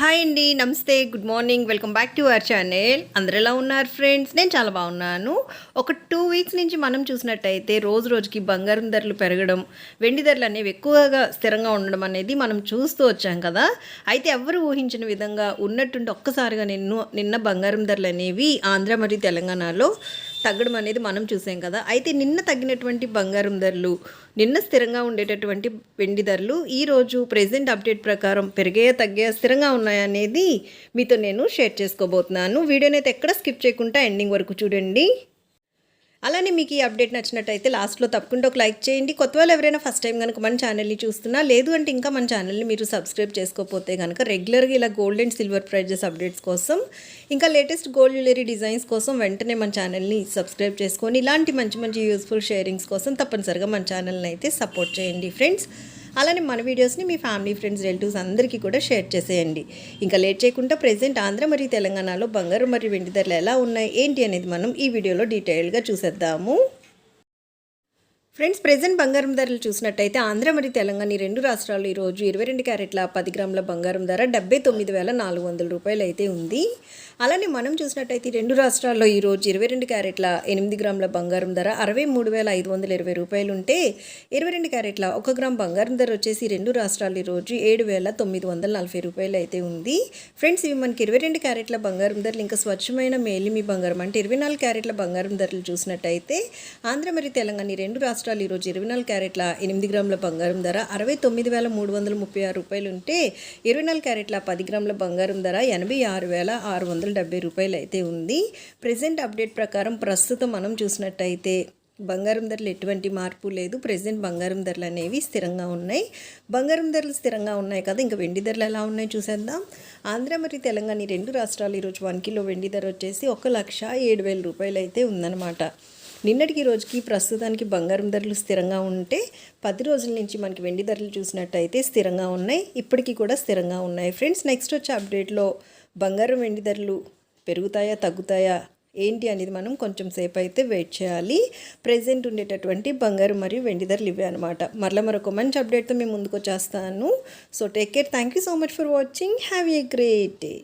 Hi అండి నమస్తే good morning welcome back to our channel. అందరు ఎలా ఉన్నారు ఫ్రెండ్స్? నేను చాలా బాగున్నాను. ఒక టూ వీక్స్ నుంచి మనం చూసినట్టయితే రోజు రోజుకి బంగారం ధరలు పెరగడం వెండి ధరలు అనేవి ఎక్కువగా స్థిరంగా ఉండడం అనేది మనం చూస్తూ వచ్చాం కదా. అయితే ఎవరు ఊహించిన విధంగా ఉన్నట్టుండి ఒక్కసారిగా నిన్ను నిన్న బంగారం ధరలు అనేవి ఆంధ్ర మరియు తెలంగాణలో తగ్గడం అనేది మనం చూసాం కదా. అయితే నిన్న తగ్గినటువంటి బంగారం ధరలు నిన్న స్థిరంగా ఉండేటటువంటి వెండి ధరలు ఈరోజు ప్రెజెంట్ అప్డేట్ ప్రకారం పెరిగాయా తగ్గాయా స్థిరంగా ఉన్నాయనేది మీతో నేను షేర్ చేసుకోబోతున్నాను. వీడియోని అయితే ఎక్కడ స్కిప్ చేయకుండా ఎండింగ్ వరకు చూడండి. అలానే మీకు ఈ అప్డేట్ నచ్చినట్టయితే లాస్ట్లో తప్పకుండా ఒక లైక్ చేయండి. కొత్త వాళ్ళు ఎవరైనా ఫస్ట్ టైం కనుక మన ఛానల్ని చూస్తున్నా లేదు అంటే ఇంకా మన ఛానల్ని మీరు సబ్స్క్రైబ్ చేసుకోకపోతే కనుక రెగ్యులర్గా ఇలా gold and silver prices updates కోసం ఇంకా లేటెస్ట్ గోల్డ్ జ్యువెలరీ డిజైన్స్ కోసం వెంటనే మన ఛానల్ని సబ్స్క్రైబ్ చేసుకొని ఇలాంటి మంచి మంచి యూస్ఫుల్ షేరింగ్స్ కోసం తప్పనిసరిగా మన ఛానల్ని అయితే సపోర్ట్ చేయండి ఫ్రెండ్స్ అలానే మన వీడియోస్ని మీ ఫ్యామిలీ ఫ్రెండ్స్ రిలేటివ్స్ అందరికీ కూడా షేర్ చేసేయండి. ఇంకా లేట్ చేయకుండా ప్రజెంట్ ఆంధ్ర మరియు తెలంగాణలో బంగారు మరియు వెండి ధరలు ఎలా ఉన్నాయి ఏంటి అనేది మనం ఈ వీడియోలో డీటెయిల్గా చూసేద్దాము. ఫ్రెండ్స్ ప్రెజెంట్ బంగారం ధరలు చూసినట్టయితే ఆంధ్ర మరియు తెలంగాణ ఈ రెండు రాష్ట్రాల్లో ఈరోజు ఇరవై రెండు క్యారెట్ల పది గ్రాముల బంగారం ధర డెబ్బై తొమ్మిది వేల నాలుగు వందల రూపాయలు అయితే ఉంది. అలానే మనం చూసినట్టయితే ఈ రెండు రాష్ట్రాల్లో ఈరోజు ఇరవై రెండు క్యారెట్ల ఎనిమిది గ్రాముల బంగారం ధర అరవై మూడు వేల ఐదు వందల ఇరవై రూపాయలు ఉంటే ఇరవై రెండు క్యారెట్ల ఒక గ్రామ్ బంగారం ధర వచ్చేసి రెండు రాష్ట్రాలు ఈరోజు ఏడు వేల తొమ్మిది వందల నలభై రూపాయలు అయితే ఉంది. ఫ్రెండ్స్ ఇవి మనకి ఇరవై రెండు క్యారెట్ల బంగారం ధరలు ఇంకా స్వచ్ఛమైన మేలిమి బంగారం అంటే ఇరవై నాలుగు క్యారెట్ల బంగారం ధరలు చూసినట్టయితే ఆంధ్ర మరియు తెలంగాణ ఈ రెండు రాష్ట్రాలు రాష్ట్రాలు ఈరోజు ఇరవై నాలుగు క్యారెట్ల ఎనిమిది గ్రాముల బంగారం ధర అరవై తొమ్మిది వేల మూడు వందల ముప్పై ఆరు రూపాయలు ఉంటే ఇరవై నాలుగు క్యారెట్ల పది గ్రాముల బంగారం ధర ఎనభై ఆరు వేల ఆరు వందల డెబ్బై రూపాయలు అయితే ఉంది. ప్రజెంట్ అప్డేట్ ప్రకారం ప్రస్తుతం మనం చూసినట్టయితే బంగారం ధరలు ఎటువంటి మార్పు లేదు. ప్రజెంట్ బంగారం ధరలు అనేవి స్థిరంగా ఉన్నాయి. బంగారం ధరలు స్థిరంగా ఉన్నాయి కదా ఇంకా వెండి ధరలు ఎలా ఉన్నాయి చూసేద్దాం. ఆంధ్ర మరియు తెలంగాణ రెండు రాష్ట్రాలు ఈరోజు వన్ కిలో వెండి ధర వచ్చేసి ఒక లక్ష ఏడు వేల రూపాయలు అయితే ఉందన్నమాట. నిన్నటికి రోజుకి ప్రస్తుతానికి బంగారం ధరలు స్థిరంగా ఉంటే పది రోజుల నుంచి మనకి వెండి ధరలు చూసినట్టయితే స్థిరంగా ఉన్నాయి. ఇప్పటికీ కూడా స్థిరంగా ఉన్నాయి. ఫ్రెండ్స్ నెక్స్ట్ వచ్చే అప్డేట్లో బంగారం వెండి ధరలు పెరుగుతాయా తగ్గుతాయా ఏంటి అనేది మనం కొంచెం సేపు అయితే వెయిట్ చేయాలి. ప్రజెంట్ ఉండేటటువంటి బంగారు మరియు వెండి ధరలు ఇవే అనమాట మరలా మరొక మంచి అప్డేట్తో మేము ముందుకు వచ్చేస్తాను. So take care. Thank you so much for watching. Have a great day.